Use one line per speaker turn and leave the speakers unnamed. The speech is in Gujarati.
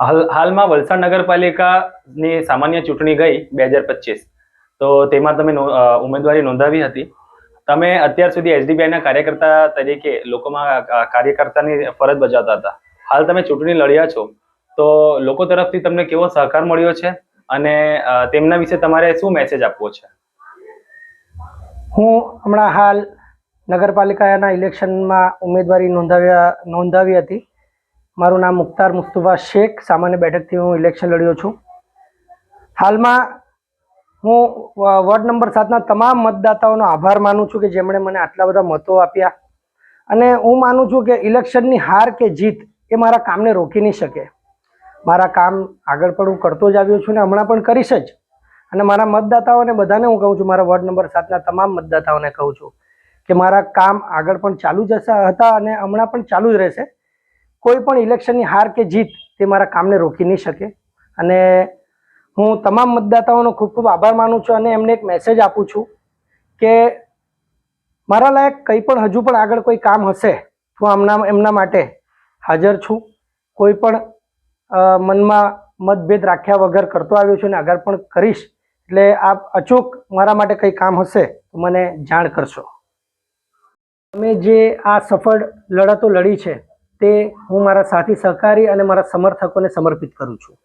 હાલ, હાલમાં વલસાડ નગરપાલિકાની સામાન્ય ચૂંટણી ગઈ બે હજાર પચીસ. તો તેમાં તમે ઉમેદવારી નોંધાવી હતી. તમે અત્યાર સુધી એસડીબીઆઈના કાર્યકર્તા તરીકે લોકોમાં કાર્યકર્તાની ફરજ બજાવતા હતા. હાલ તમે ચૂંટણી લડ્યા છો. તો લોકો તરફથી તમને કેવો સહકાર મળ્યો છે? અને તેમના વિશે તમારે શું મેસેજ આપવો છે?
હું હમણાં હાલ નગરપાલિકાના ઇલેક્શનમાં ઉમેદવારી નોંધાવ્યા, નોંધાવી હતી. મારું નામ મુખ્તાર મુસ્તુફા શેખ. સામાન્ય બેઠકથી હું ઇલેક્શન લડ્યો છું. હાલમાં હું વોર્ડ નંબર સાતના તમામ મતદાતાઓનો આભાર માનું છું કે જેમણે મને આટલા બધા મતો આપ્યા. અને હું માનું છું કે ઇલેક્શનની હાર કે જીત એ મારા કામને રોકી નહીં શકે. મારા કામ આગળ પણ હું કરતો જ આવ્યો છું ને હમણાં પણ કરીશ જ. અને મારા મતદાતાઓને બધાને હું કહું છું, મારા વોર્ડ નંબર સાતના તમામ મતદાતાઓને કહું છું કે મારા કામ આગળ પણ ચાલુ જ હતા અને હમણાં પણ ચાલુ જ રહેશે. કોઈ પણ ઇલેક્શનની હાર કે જીત તે મારા કામને રોકી નહીં શકે. અને હું તમામ મતદાતાઓનો ખૂબ ખૂબ આભાર માનું છું અને એમને એક મેસેજ આપું છું કે મારા લાયક કંઈ પણ હજુ પણ આગળ કોઈ કામ હશે તો હું એમના એમના માટે હાજર છું. કોઈ પણ મનમાં મતભેદ રાખ્યા વગર કરતો આવ્યો છું અને આગળ પણ કરીશ એટલે આપ અચૂક મારા માટે કંઈ કામ હશે તો મને જાણ કરશો. તમે જે આ સફળ લડતો લડી છે તે હું મારા સાથી સહકારી અને મારા સમર્થકોને સમર્પિત કરું છું.